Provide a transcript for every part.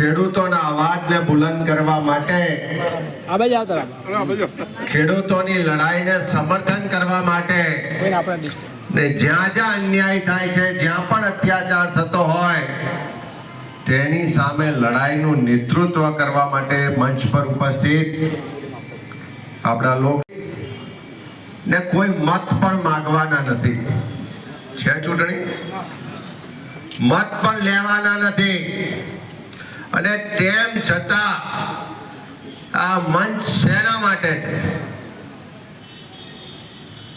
ખેડૂતોના અવાજને બુલંદ કરવા માટે. ખેડૂતોની લડાઈને સમર્થન કરવા માટે. ને જ્યાં જ્યાં અન્યાય થાય છે જ્યાં પણ અત્યાચાર થતો હોય તેની સામે લડાઈનું નેતૃત્વ કરવા માટે મંચ પર ઉપસ્થિત આપણા લોકો ને કોઈ મત પણ માંગવાના નથી છે ચૂંટણી મત પણ લેવાના નથી અને તેમ છતાં આ મંચ શેના માટે છે?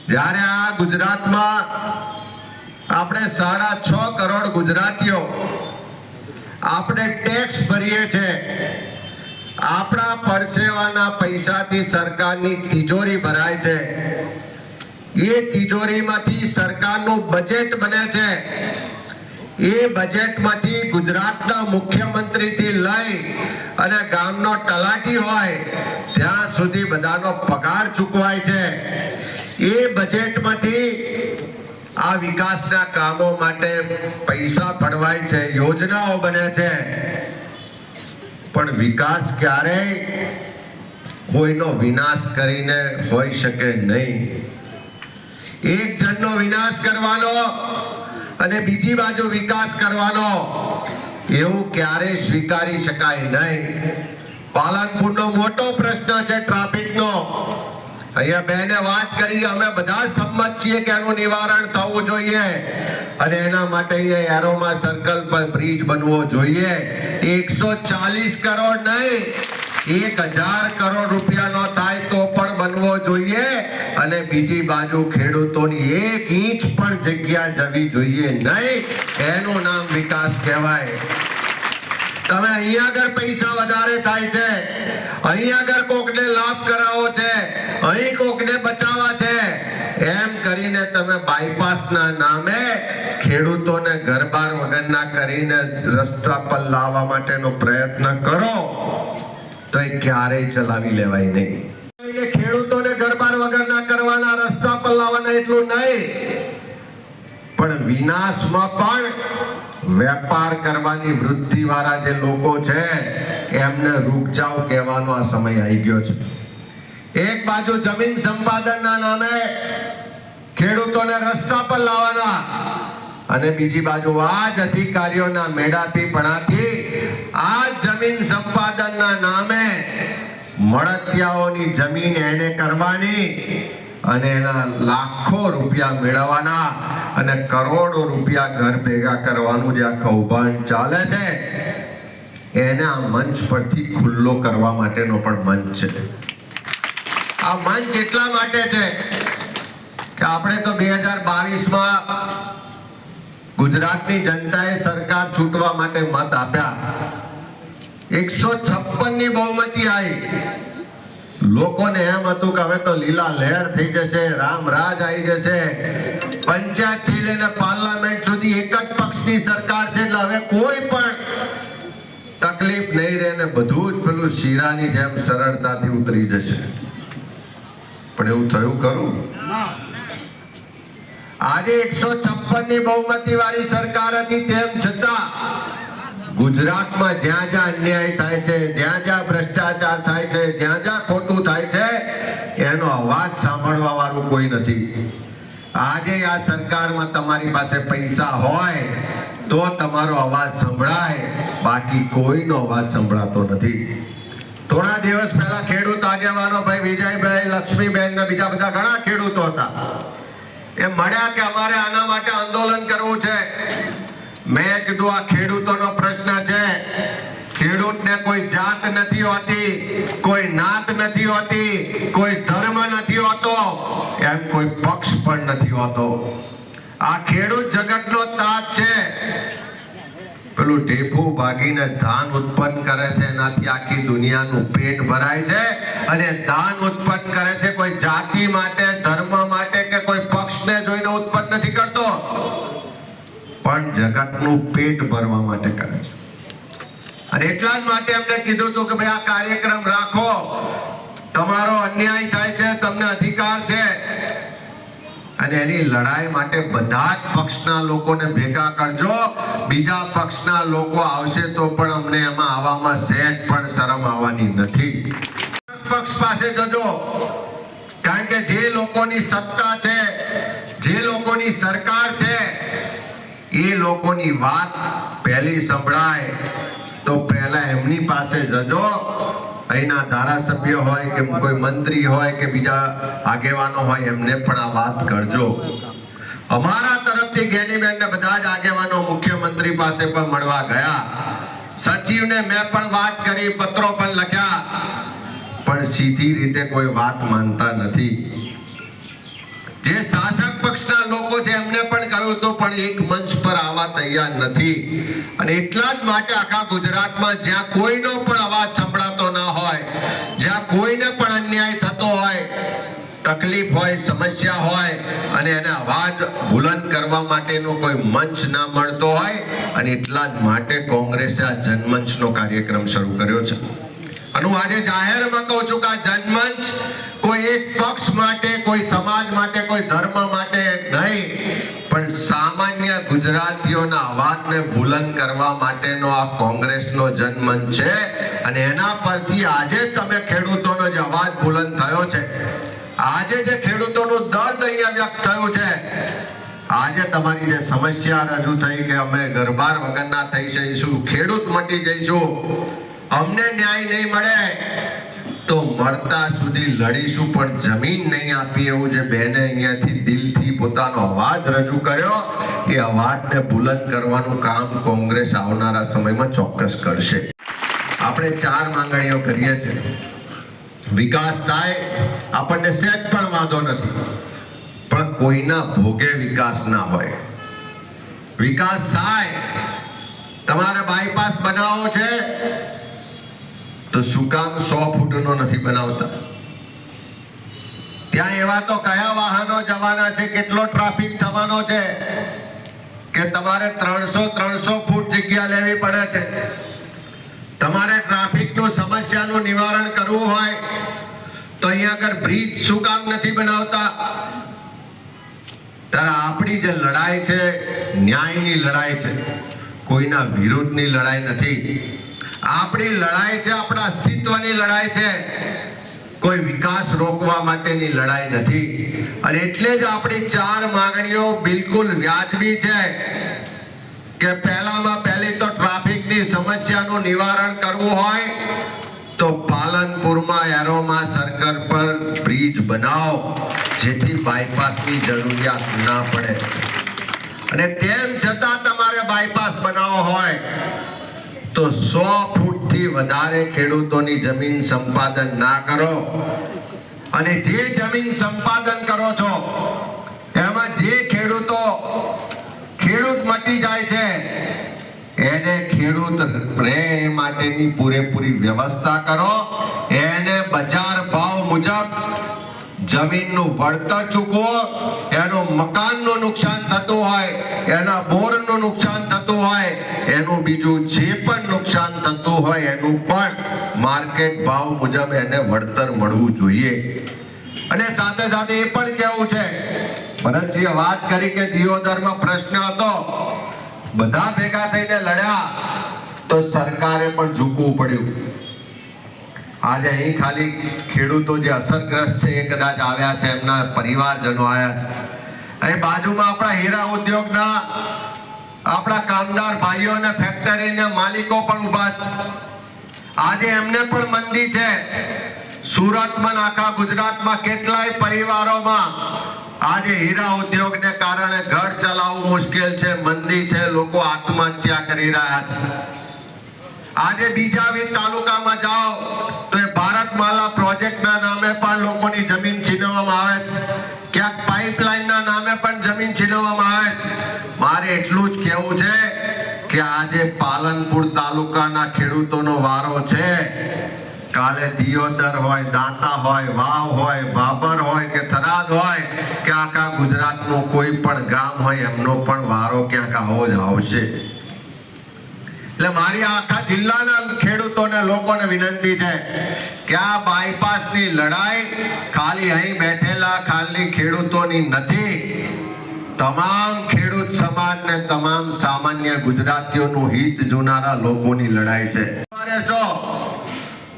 જ્યારે આ ગુજરાતમાં આપણે સાડા છ કરોડ ગુજરાતીઓ આપણે ટેક્સ ભરીએ છીએ, આપણા પરસેવાના પૈસાથી સરકારની તિજોરી ભરાય છે. એ તિજોરીમાંથી સરકારનું બજેટ બને છે. એ બજેટમાંથી ગુજરાતના મુખ્યમંત્રીથી લઈ અને ગામનો તલાટી હોય, ત્યાં સુધી બધાનો પગાર ચૂકવાય છે. એ બજેટમાંથી આ વિકાસના કામો માટે પૈસા ફળવાય છે, યોજનાઓ બને છે. પણ વિકાસ ક્યારેય કોઈનો વિનાશ કરીને હોઈ શકે નહીં. એક જણનો વિનાશ કરવાનો અને બીજી બાજુ વિકાસ કરવાનો એવું ક્યારેય સ્વીકારી શકાય નહીં. પાલનપુરનો મોટો પ્રશ્ન છે ટ્રાફિકનો. અહીંયા બેને વાત કરી, અમે બધા સંમત છીએ કે એનું નિવારણ થવું જોઈએ. અને એના માટે અહીંયા એરોમાં સર્કલ પર બ્રિજ બનવો જોઈએ. એકસો ચાલીસ કરોડ નહીં. એક હજાર કરોડ રૂપિયાનો થાય તો પણ બનવો જોઈએ. અને બીજી બાજુ ખેડૂતોની એક ઇંચ પણ જગ્યા જવી જોઈએ નહીં. એનું નામ વિકાસ કહેવાય. તમે અહીંયા આગળ પૈસા વધારે થાય છે. અહીંયા આગળ કોકને લાભ કરાવો છે. અહીં કોકને બચાવવા છે. એમ કરીને તમે બાયપાસના નામે ખેડૂતોને ઘરબાર વગરના કરીને રસ્તા પર લાવવા માટેનો પ્રયત્ન કરો. તો એ ક્યારેય ચલાવી લેવાય નહીં એટલે ખેડૂતોને ઘરબાર વગરના કરવાના રસ્તા પર લાવવાના એટલું નહીં પણ વિનાશમાં પણ વેપાર કરવાની વૃદ્ધિવાળા જે લોકો છે, એમને રૂક કહેવાનો આ સમય આવી ગયો છે. એક બાજુ જમીન સંપાદનના નામે ખેડૂતોને રસ્તા પર લાવવાના અને બીજી બાજુ આ જ અધિકારીઓના મેળાપીપણાથી આ જમીન સંપાદનના નામે મળતિયાઓની જમીન એને કરવાની અને એના લાખો રૂપિયા મેળવવાના અને કરોડો રૂપિયા ઘર ભેગા કરવાનું જે આ કૌભાંડ ચાલે છે, એને આ મંચ પરથી ખુલ્લો કરવા માટેનો પણ મંચ છે. આ મંચ એટલા માટે છે કે આપણે તો બે હજાર બાવીસમાં ગુજરાતની જનતાએ સરકાર છૂટવા માટે મત આપ્યા. એકસો છપ્પનની બહુમતી આવી લોકોને એમ હતું કે હવે તો લીલા લહેર થઈ જશે, રામ રાજ આવી જશે. પંચાયતથી લઈને પાર્લામેન્ટ સુધી એક જ પક્ષની સરકાર છે, એટલે હવે કોઈ પણ તકલીફ નહીં રહે ને બધું જ પેલું શીરાની જેમ સરળતાથી ઉતરી જશે. પણ એવું થયું ખરું? આજે એકસો છપ્પનની બહુમતી વાળી સરકાર હતી, તેમ છતાં ગુજરાતમાં જ્યાં જ્યાં અન્યાય થાય છે, જ્યાં જ્યાં ભ્રષ્ટાચાર થાય છે, જ્યાં જ્યાં ખોટું થાય છે, એનો અવાજ સાંભળવા વાળું કોઈ નથી. આજે આ સરકારમાં તમારી પાસે પૈસા હોય, તો તમારો અવાજ સંભળાય, બાકી કોઈનો અવાજ સંભળાતો નથી. થોડા દિવસ પહેલા ખેડૂત આગેવાનો ભાઈ વિજયભાઈ, લક્ષ્મીબેન ને બીજા બધા ઘણા ખેડૂતો હતા. એ મળ્યા કે અમારે આના માટે આંદોલન કરવું છે. મેં કીધું આ ખેડૂતોનો પ્રશ્ન છે. ખેડૂતને કોઈ જાત નથી હોતી, કોઈ નાત નથી હોતી, કોઈ ધર્મ નથી હોતો, એમ કોઈ પક્ષ પણ નથી હોતો. આ ખેડૂત જગતનો તાજ છે. પેલું ઢેફું ભાગીને ધાન ઉત્પન્ન કરે છે, એનાથી આખી દુનિયાનું પેટ ભરાય છે. અને ધાન ઉત્પન્ન કરે છે કોઈ જાતિ માટે કે કોઈ પક્ષને જોઈને ઉત્પન્ન નથી કરતો પણ જગતનું પેટ ભરવા માટે કરે છે. અને એટલા જ માટે એમને કીધું હતું કે ભાઈ આ કાર્યક્રમ રાખો. તમારો અન્યાય થાય છે, તમને અધિકાર છે. અને એની લડાઈ માટે બધા જ પક્ષના લોકોને ભેગા કરજો. બીજા પક્ષના લોકો આવશે તો પણ અમને એમાં આવવામાં સેજ પણ શરમ આવવાની નથી. પક્ષ પાસે જજો. કારણ કે જે લોકોની સત્તા છે, જે લોકોની સરકાર છે એ લોકોની વાત પહેલી સંભળાય તો પહેલા એમની પાસે જજો. અહીંના ધારાસભ્ય હોય કે કોઈ મંત્રી હોય કે બીજા આગેવાનો હોય, એમને પણ આ વાત કરજો. અમારા તરફથી ગેનીબેન ને બધા જ આગેવાનો મુખ્યમંત્રી પાસે પણ મળવા ગયા. સચિવને મેં પણ વાત કરી, પત્રો પણ લખ્યા. પણ સીધી રીતે કોઈ વાત માનતા નથી. જે શાસક પક્ષના લોકો છે, એમને પણ કહ્યું તો પણ એક મંચ પર આવવા તૈયાર નથી. અને એટલા જ માટે આખા ગુજરાતમાં જ્યાં કોઈનો પણ અવાજ સંભળાતો ના હોય, જ્યાં કોઈને પણ અન્યાય થતો હોય, તકલીફ હોય, સમસ્યા હોય, અને એને અવાજ બુલંદ કરવા માટેનો કોઈ મંચ ના મળતો હોય, અને એટલા જ માટે કોંગ્રેસે આ જનમંચનો કાર્યક્રમ શરૂ કર્યો છે. અને હું આજે જાહેરમાં કહું છું કે આ જનમંચ કોઈ એક પક્ષ માટે, કોઈ સમાજ માટે, કોઈ ધર્મ માટે નહીં, પણ સામાન્ય ગુજરાતીઓના અવાજને બુલંદ કરવા માટેનો આ કોંગ્રેસનો જનમંચ છે. અને એના પરથી આજે તમે ખેડૂતોનો જે અવાજ બુલંદ થયો છે. આજે જે ખેડૂતોનું દર્દ અહીંયા વ્યક્ત થયું છે, આજે તમારી જે સમસ્યા રજૂ થઈ કે અમે ગરબાર વગરના થઈ જઈશું, ખેડૂત મટી જઈશું અમને ન્યાય નહીં મળે, તો મરતા સુધી લડીશું, પણ જમીન નહીં આપી એવું જે બેને અહીંયાથી દિલથી પોતાનો અવાજ રજૂ કર્યો, એ અવાજને બુલંદ કરવાનું કામ કોંગ્રેસ આવનારા સમયમાં ચોક્કસ કરશે. આપણે ચાર માંગણીઓ કરીએ છીએ. વિકાસ થાય, આપણને સહેજ પણ વાંધો નથી, પણ કોઈના ભોગે વિકાસ ના હોય. વિકાસ થાય, તમારે બાયપાસ બનાવવો છે તો શું કામ સો ફૂટનો નથી બનાવતા? ત્યાં એવા તો કયા વાહનો જવાના છે? કેટલો ટ્રાફિક થવાનો છે? કે તમારે ત્રણસો ત્રણસો ફૂટ જગ્યા લેવી પડે છે? તમારે ટ્રાફિકનું સમસ્યાનું નિવારણ કરવું હોય, તો અહીંયા આગળ બ્રિજ શું કામ નથી બનાવતા? ત્યારે આપણી જે લડાઈ છે, ન્યાયની લડાઈ છે, કોઈના વિરુદ્ધની લડાઈ નથી. આપણી લડાઈ છે, આપણા અસ્તિત્વની લડાઈ છે. કોઈ વિકાસ રોકવા માટેની લડાઈ નથી. અને એટલે જ આપણી ચાર માંગણીઓ બિલકુલ વ્યાજબી છે કે પહેલામાં પહેલી તો ટ્રાફિકની સમસ્યાનું નિવારણ કરવું હોય તો પાલનપુરમાં એરોમા સર્કલ પર બ્રિજ બનાવો, જેથી બાયપાસની જરૂરિયાત ના પડે. અને તેમ છતાં તમારે બાયપાસ બનાવવો હોય તો સો ફૂટથી વધારે ખેડૂતોની જમીન સંપાદન ના કરો. અને જે જમીન સંપાદન કરો છો, એમાં જે ખેડૂતો ખેડૂત મટી જાય છે, એને ખેડૂત રહે માટેની પૂરેપૂરી વ્યવસ્થા કરો. એને બજાર ભાવ મુજબ જમીનનું વળતર ચૂકવો એનું મકાનનું નુકસાન થતું હોય, એના બોરનું નુકસાન થતું હોય, એનું બીજું જે પણ નુકસાન થતું હોય, એનું પણ માર્કેટ ભાવ મુજબ એને વળતર મળવું જોઈએ. અને સાથે સાથે એ પણ કહેવું છે, ભરતસિંહે વાત કરી કે દિયોદરમાં પ્રશ્ન હતો, બધા ભેગા થઈને લડ્યા, તો સરકારે પણ ઝૂકવું પડ્યું. આજે અહીં ખાલી ખેડૂતો જે અસરગ્રસ્ત છે એ કદાચ આવ્યા છે, એમના પરિવારજનો આવ્યા છે. અહીં બાજુમાં આપણા હીરા ઉદ્યોગના આપણા કામદાર ભાઈઓ અને ફેક્ટરીના માલિકો પણ ઊભા છે. આજે એમને પણ મંદી છે. સુરતમાં આખા ગુજરાતમાં કેટલાય પરિવારોમાં આજે હીરા ઉદ્યોગને કારણે ઘર ચલાવવું મુશ્કેલ છે, મંદી છે, લોકો આત્મહત્યા કરી રહ્યા છે. આજે બીજા બી તાલુકામાં જાઓ, તો એ ભારતમાલા પ્રોજેક્ટના નામે પણ લોકોની જમીન છીનવવામાં આવે છે. ક્યાંક પાઇપલાઇનના નામે પણ જમીન છીનવવામાં આવે છે. મારે એટલું જ કહેવું છે કે આજે પાલનપુર તાલુકાના ખેડૂતોનો વારો છે. કાલે દિયોદર હોય, દાંતા હોય, વાવ હોય, બાબર હોય કે થરાદ હોય કે આખા ગુજરાતનું કોઈ પણ ગામ હોય, એમનો પણ વારો ક્યાંક આવો જ આવશે. એટલે મારી આખા જિલ્લાના ખેડૂતોને, લોકોને વિનંતી છે કે આ બાયપાસની લડાઈ ખાલી અહીં બેઠેલા ખાલી ખેડૂતોની નથી. તમામ ખેડૂત સમાજ ને તમામ સામાન્ય ગુજરાતીઓનું હિત જોનારા લોકોની લડાઈ છે.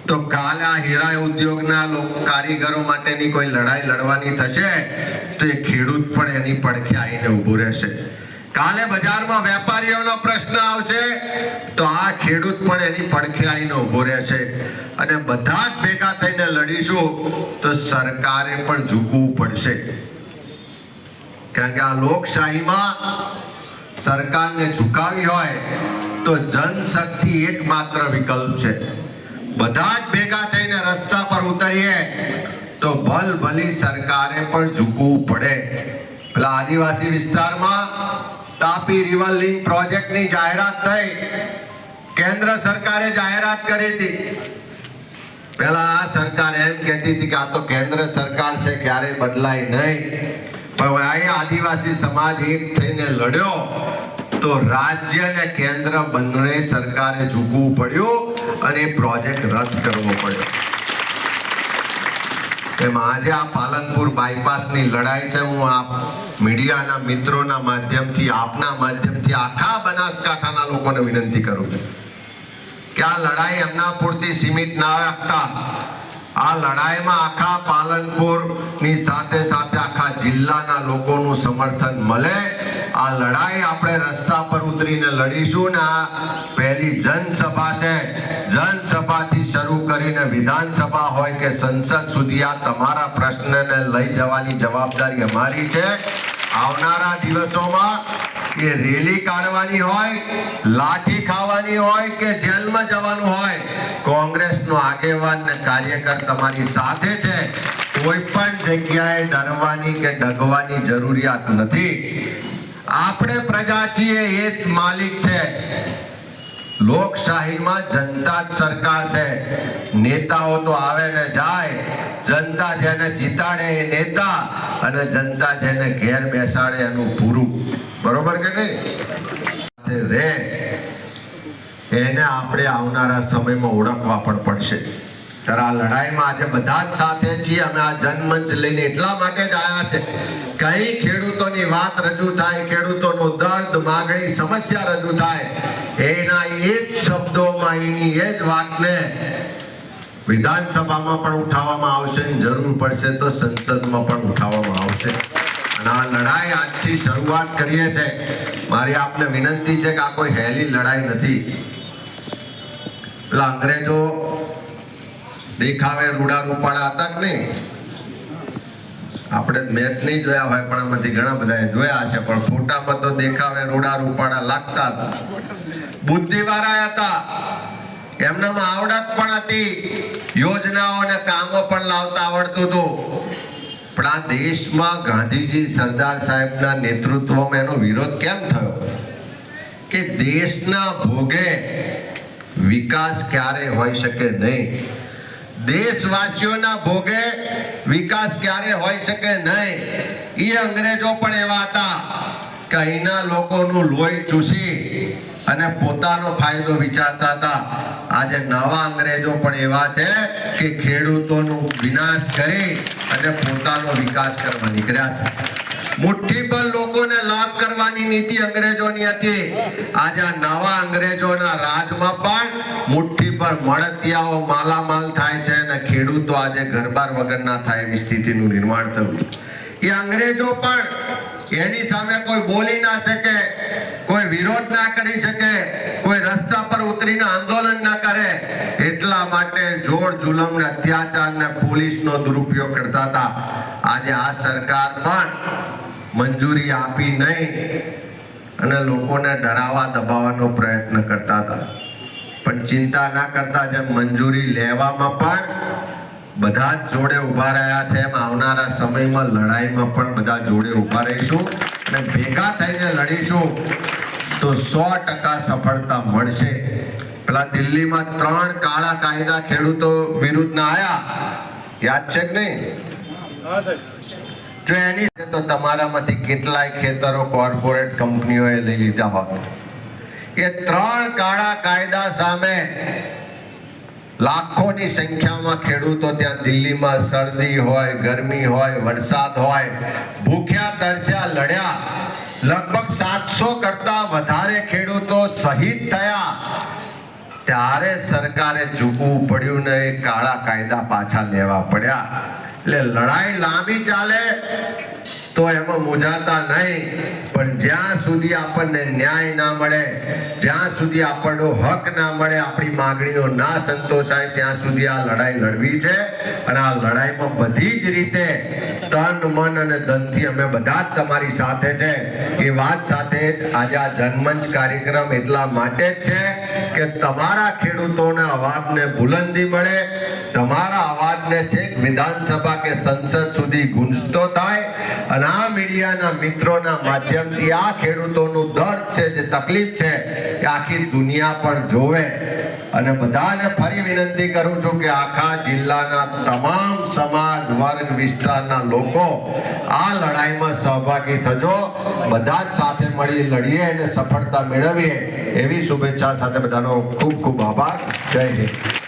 તો કાલે આ હીરા ઉદ્યોગના કારીગરો માટેની કોઈ લડાઈ લડવાની થશે? તો એ ખેડૂત પણ એની પડખે આવીને ઊભું રહેશે. કાલે બજારમાં વેપારીઓનો પ્રશ્ન આવશે, તો આ ખેડૂત પણ એની પડખે ઊભો ઊભો રહેશે. અને બધા જ ભેગા થઈને લડીશું, તો સરકારે પણ ઝૂકવું પડશે. કારણ કે આ લોકશાહીમાં સરકારને ઝુકાવી હોય, તો જનશક્તિ એકમાત્ર વિકલ્પ છે. બધા જ ભેગા થઈને રસ્તા પર ઉતરીએ, તો ભલ ભલી સરકારે પણ ઝૂકવું પડે. પેલા આદિવાસી વિસ્તારમાં તાપી રિવર લિંક પ્રોજેક્ટની જાહેરાત થઈ. કેન્દ્ર સરકારે જાહેરાત કરી હતી. પેલા આ સરકાર એમ કહેતી હતી કે આ તો કેન્દ્ર સરકાર છે, ક્યારેય બદલાય નહીં. પણ અહીં આદિવાસી સમાજ એક થઈને લડ્યો. તો રાજ્ય અને કેન્દ્ર બંને સરકારે ઝૂકવું પડ્યું અને પ્રોજેક્ટ રદ કરવો પડ્યો. એમ આજે આ પાલનપુર બાયપાસની લડાઈ છે. હું આપ મીડિયાના મિત્રોના માધ્યમથી, આપના માધ્યમથી આખા બનાસકાંઠાના લોકોને વિનંતી કરું છું કે આ લડાઈ એમના પૂરતી સીમિત ના રાખતા આ લડાઈમાં આખા પાલનપુરની સાથે સાથે આખા જિલ્લાના લોકોનું સમર્થન મળે. આ લડાઈ આપણે રસ્તા પર ઉતરીને લડીશું ને આ પહેલી જનસભા છે. જનસભાથી શરૂ કરીને વિધાનસભા હોય કે સંસદ સુધી આ તમારા પ્રશ્નને લઈ જવાની જવાબદારી અમારી છે. આવનારા દિવસોમાં એ રેલી કાઢવાની હોય, લાઠી ખાવાની હોય કે જેલમાં જવાનું હોય, કોંગ્રેસનો આગેવાન ને કાર્યકર તમારી સાથે છે. કોઈ પણ જગ્યાએ ડરવાની કે ડગવાની જરૂરિયાત નથી. આપણે પ્રજા છીએ એ જ માલિક છે. લોકશાહીમાં જનતા જ સરકાર છે. નેતાઓ તો આવે ને જાય. જનતા જેને જીતાડે એ નેતા અને જનતા જેને ઘેર બેસાડે એનું પૂરું. બરોબર કે નહીં? રે એને આપણે આવનારા સમયમાં ઓળખવા પણ પડશે. ત્યારે આ લડાઈમાં આજે બધા જ સાથે છીએ. અમે આ જનમંચ લઈને એટલા માટે જ આવ્યા છે. કઈ ખેડૂતોની વાત રજૂ થાય, ખેડૂતોનો દર્દ, માગણી, સમસ્યા રજૂ થાય, એના એ જ શબ્દોમાં એની એ જ વાતને વિધાનસભામાં પણ ઉઠાવવામાં આવશે જરૂર પડશે તો સંસદમાં પણ ઉઠાવવામાં આવશે. અને આ લડાઈ આજથી શરૂઆત કરીએ છે. મારી આપને વિનંતી છે કે આ કોઈ હેલી લડાઈ નથી. પેલા અંગ્રેજો દેખાવે રૂડા રૂપાળા હતા કે નહીં? આપણે મેચ નહીં જોયા હોય, પણ આમાંથી ઘણા બધા જોયા છે પણ ફોટામાં તો દેખાવે રૂડા રૂપાળા લાગતા હતા બુદ્ધિવાળા હતા. એમનામાં આવડત પણ હતી. યોજનાઓ અને કામો પણ લાવતા આવડતું હતું. પણ આ દેશમાં ગાંધીજી સરદાર સાહેબના નેતૃત્વમાં એનો વિરોધ કેમ થયો? કે દેશના ભોગે વિકાસ ક્યારે હોઈ શકે નહીં? દેશવાસીઓના ભોગે વિકાસ ક્યારે હોઈ શકે નહીં? એ અંગ્રેજો પણ એવા હતા કે અહીંના લોકોનું લોહી ચૂસી અને પોતાનો ફાયદો વિચારતા હતા. આજે નવા અંગ્રેજો પણ એવા છે કે ખેડૂતોનું વિનાશ કરી અને પોતાનો વિકાસ કરવા નીકળ્યા છે. મુઠ્ઠીભર લોકોને લાભ કરવાની નીતિ અંગ્રેજોની હતી. આજે નવા અંગ્રેજોના રાજમાં પણ મુઠ્ઠીભર મળતિયાઓ માલામાલ થાય છે અને ખેડૂતો આજે ઘરબાર વગરના થાય એવી સ્થિતિનું નિર્માણ થયું એ અંગ્રેજો પણ એની સામે કોઈ બોલી ના શકે, કોઈ વિરોધ ના કરી શકે, કોઈ રસ્તા પર ઉતરીને આંદોલન ના કરે, એટલા માટે જોર જુલમ ને અત્યાચાર ને પોલીસ નો દુરુપયોગ કરતા હતા. આજે આ સરકાર પણ મંજૂરી આપી નહીં અને લોકોને ડરાવવા, દબાવવાનો પ્રયત્ન કરતા હતા. પણ ચિંતા ના કરતા જેમ મંજૂરી લેવામાં પણ બધા જ જોડે ઊભા રહ્યા છે, એમ આવનારા સમયમાં લડાઈમાં પણ બધા જોડે ઊભા રહીશું અને ભેગા થઈને લડીશું તો સો ટકા સફળતા મળશે. પેલા દિલ્હીમાં ત્રણ કાળા કાયદા ખેડૂતો વિરુદ્ધના આવ્યા યાદ છે કે નહીં? જો એની તો તમારામાંથી કેટલાય ખેતરો કોર્પોરેટ કંપનીઓએ લઈ લીધા હોત. એ ત્રણ કાળા કાયદા સામે લાખોની સંખ્યામાં ખેડૂતો ત્યાં દિલ્હીમાં શરદી હોય, ગરમી હોય, વરસાદ હોય, ભૂખ્યા, તરસ્યા, લડ્યા, લગભગ સાતસો કરતા વધારે ખેડૂતો શહીદ થયા. ત્યારે સરકારે ચૂકવું પડ્યું ને કાળા કાયદા પાછા લેવા પડ્યા. એટલે લડાઈ લાંબી ચાલે. તો એમાં મૂંઝાતા નહીં. પણ જ્યાં સુધી આપણને ન્યાય ના મળે, જ્યાં સુધી આપણનો હક ના મળે, આપણી માગણીઓ ના સંતોષાય, ત્યાં સુધી આ લડાઈ લડવી છે. અને આ લડાઈમાં બધી જ રીતે તન, મન અને ધનથી અમે બધા જ તમારી સાથે છે. એ વાત સાથે આજે આ જનમંચ કાર્યક્રમ એટલા માટે જ છે કે તમારા ખેડૂતોના અવાજને બુલંદી મળે. તમારા અવાજને છેક વિધાનસભા કે સંસદ સુધી ગુંજતો થાય. અને આ મીડિયાના મિત્રોના માધ્યમથી આ ખેડૂતોનું દર્દ છે, જે તકલીફ છે કે આખી દુનિયા પણ જોવે. અને બધાને ફરી વિનંતી કરું છું કે આખા જિલ્લાના તમામ સમાજ, વર્ગ વિસ્તારના લોકો આ લડાઈમાં સહભાગી થજો. બધા જ સાથે મળી લડીએ અને સફળતા મેળવીએ. એવી શુભેચ્છા સાથે બધાનો ખૂબ ખૂબ આભાર. જય હિન્દ.